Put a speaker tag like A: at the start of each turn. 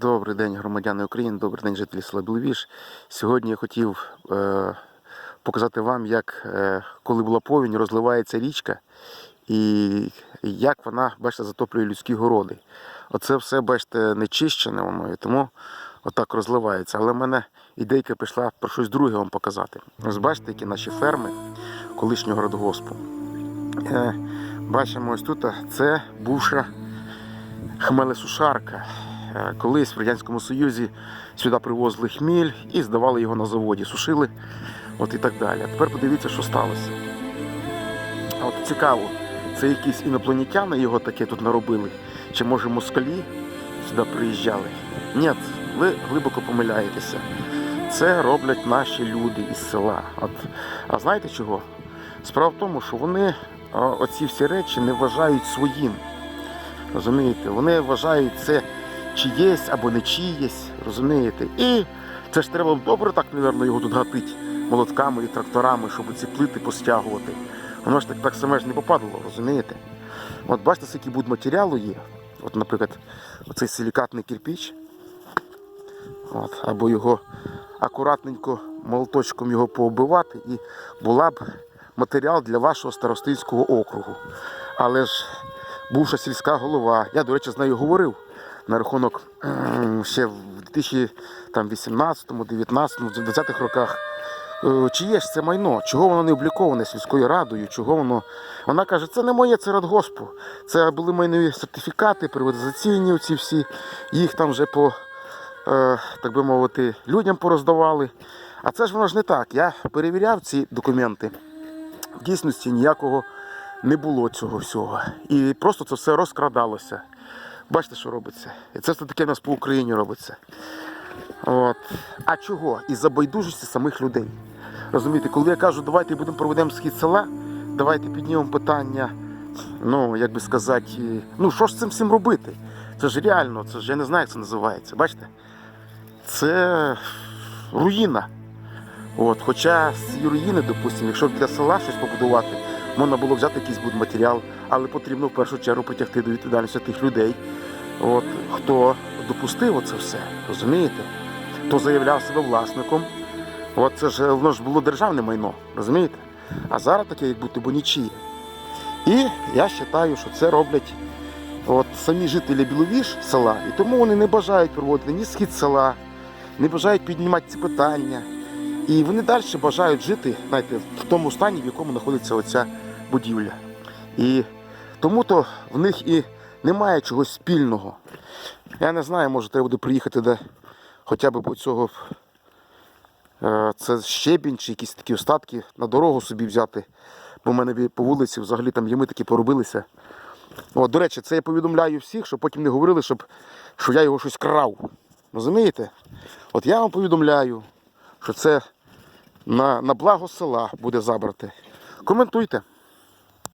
A: Добрий день, громадяни України, добрий день, жителі села Біловіж. Сьогодні я хотів е, показати вам, як е, коли була повінь, розливається річка і як вона, бачите, затоплює людські городи. Оце все, бачите, не воно, і тому отак розливається. Але в мене ідейка прийшла про щось друге вам показати. Ось бачите, які наші ферми колишнього радгоспу. Е, бачимо ось тут, це бувша хмелесушарка. Е, Колись в Радянському Союзі сюди привозили хміль і здавали його на заводі, сушили от і так далі. Тепер подивіться, що сталося. От цікаво, це якісь інопланетяни його таке тут наробили, чи може москалі сюди приїжджали? Ні, ви глибоко помиляєтеся. Це роблять наші люди із села. От, а знаєте чого? Справа в тому, що вони оці всі речі не вважають своїм. Розумієте? Вони вважають це чиєсь або не чиєсь, розумієте? І це ж треба добре так, мабуть, його тут гатить молотками і тракторами, щоб ці плити постягувати. Воно ж так, так саме ж не попадало, розумієте? От бачите, скільки буде матеріалу є. От, наприклад, оцей силікатний кирпіч. От, або його акуратненько молоточком його пооббивати, і була б матеріал для вашого старостинського округу. Але ж бувша сільська голова, я, до речі, з нею говорив на рахунок ем, ще в 2018, 19, 20-х роках. Е, Чиє ж це майно? Чого воно не обліковане сільською радою? Чого воно? Вона каже, це не моє, це радгоспу. Це були майнові сертифікати, приватизаційні ці всі. Їх там вже по, е, так би мовити, людям пороздавали. А це ж воно ж не так. Я перевіряв ці документи. В дійсності ніякого не було цього всього. І просто це все розкрадалося. Бачите, що робиться? І це все таке в нас по Україні робиться. От. А чого? Із-за байдужості самих людей. Розумієте, коли я кажу, давайте будемо проведемо схід села, давайте піднімемо питання, ну, як би сказати, ну що ж цим всім робити? Це ж реально, це ж я не знаю, як це називається. Бачите? Це руїна. От, хоча з цієї руїни, допустимо, якщо для села щось побудувати, можна було взяти якийсь будматеріал, але потрібно в першу чергу притягти до відповідальності тих людей, от, хто допустив оце все, розумієте? Хто заявляв себе власником. От це ж воно ж було державне майно, розумієте? А зараз таке, як будто бо нічиє. І я вважаю, що це роблять от, самі жителі Біловіж села, і тому вони не бажають проводити ні схід села, не бажають піднімати ці питання. І вони далі бажають жити знаєте, в тому стані, в якому знаходиться оця будівля. І тому-то в них і немає чогось спільного. Я не знаю, може треба буде приїхати до хоча б цього е, це щебінь чи якісь такі остатки на дорогу собі взяти. Бо в мене по вулиці взагалі там ями такі поробилися. От, до речі, це я повідомляю всіх, щоб потім не говорили, щоб, що я його щось крав. Розумієте? От я вам повідомляю, що це на, на благо села буде забрати. Коментуйте.